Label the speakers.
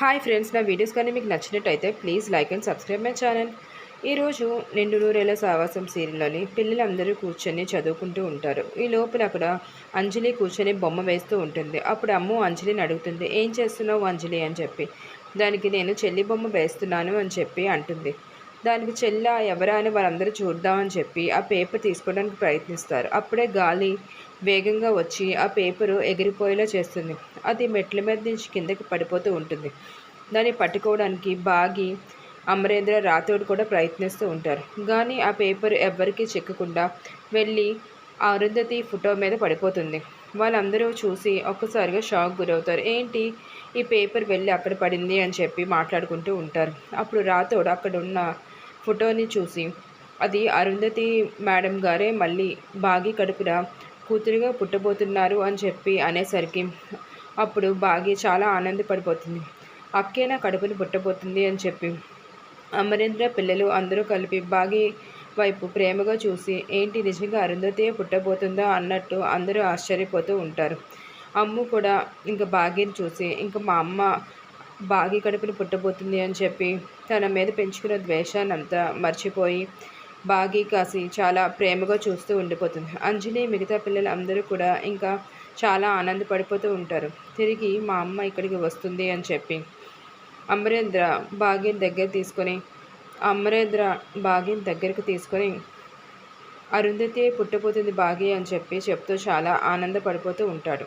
Speaker 1: Hi friends నా videos కానీ మీకు నచ్చినట్టయితే please like and subscribe my channel. ఈరోజు నిండు నూరేళ్ళ సావాసం సీరియల్లోని పిల్లలందరూ కూర్చొని చదువుకుంటూ ఉంటారు. ఈ లోపల అక్కడ అంజలి కూర్చొని బొమ్మ వేస్తూ ఉంటుంది. అప్పుడు అమ్మ అంజలిని అడుగుతుంది ఏం చేస్తున్నావు అంజలి? అని చెప్పి. దానికి నేను చెల్లి బొమ్మ వేస్తున్నాను అని చెప్పి అంటుంది. దానికి చెల్ల ఎవరా అని వాళ్ళందరూ చూద్దామని చెప్పి ఆ పేపర్ తీసుకోవడానికి ప్రయత్నిస్తారు. అప్పుడే గాలి వేగంగా వచ్చి ఆ పేపరు ఎగిరిపోయేలా చేస్తుంది. అది మెట్ల మీద నుంచి కిందకి పడిపోతూ ఉంటుంది. దాన్ని పట్టుకోవడానికి బాగి అమరేంద్ర రాథోడ్ కూడా ప్రయత్నిస్తూ ఉంటారు. కానీ ఆ పేపర్ ఎవ్వరికీ చిక్కకుండా వెళ్ళి అరుంధతి ఫోటో మీద పడిపోతుంది. వాళ్ళందరూ చూసి ఒక్కసారిగా షాక్ గురవుతారు. ఏంటి ఈ పేపర్ వెళ్ళి అక్కడ పడింది అని చెప్పి మాట్లాడుకుంటూ ఉంటారు. అప్పుడు రాథోడ్ అక్కడున్న ఫోటోని చూసి అది అరుంధతి మేడం గారే మళ్ళీ బాగి కడుపున కూతురుగా పుట్టబోతున్నారు అని చెప్పి అనేసరికి అప్పుడు బాగి చాలా ఆనందపడిపోతుంది. అక్కే నా కడుపుని పుట్టబోతుంది అని చెప్పి అమరేంద్ర పిల్లలు అందరూ కలిపి బాగి వైపు ప్రేమగా చూసి ఏంటి నిజంగా అరుంధతి పుట్టబోతుందా అన్నట్టు అందరూ ఆశ్చర్యపోతూ ఉంటారు. అమ్ము కూడా ఇంకా బాగిని చూసి ఇంకా మా అమ్మ బాగి కడుపుని పుట్టబోతుంది అని చెప్పి తన మీద పెంచుకున్న ద్వేషాన్ని అంతా మర్చిపోయి బాగి కాసి చాలా ప్రేమగా చూస్తూ ఉండిపోతుంది. అంజలి మిగతా పిల్లలు అందరూ కూడా ఇంకా చాలా ఆనందపడిపోతూ ఉంటారు. తిరిగి మా అమ్మ ఇక్కడికి వస్తుంది అని చెప్పి అమరేంద్ర బాగిని దగ్గర తీసుకొని అమరేంద్ర బాగిని దగ్గరికి తీసుకొని అరుంధతి పుట్టబోతుంది బాగి అని చెప్పి చెప్తూ చాలా ఆనందపడిపోతూ ఉంటాడు.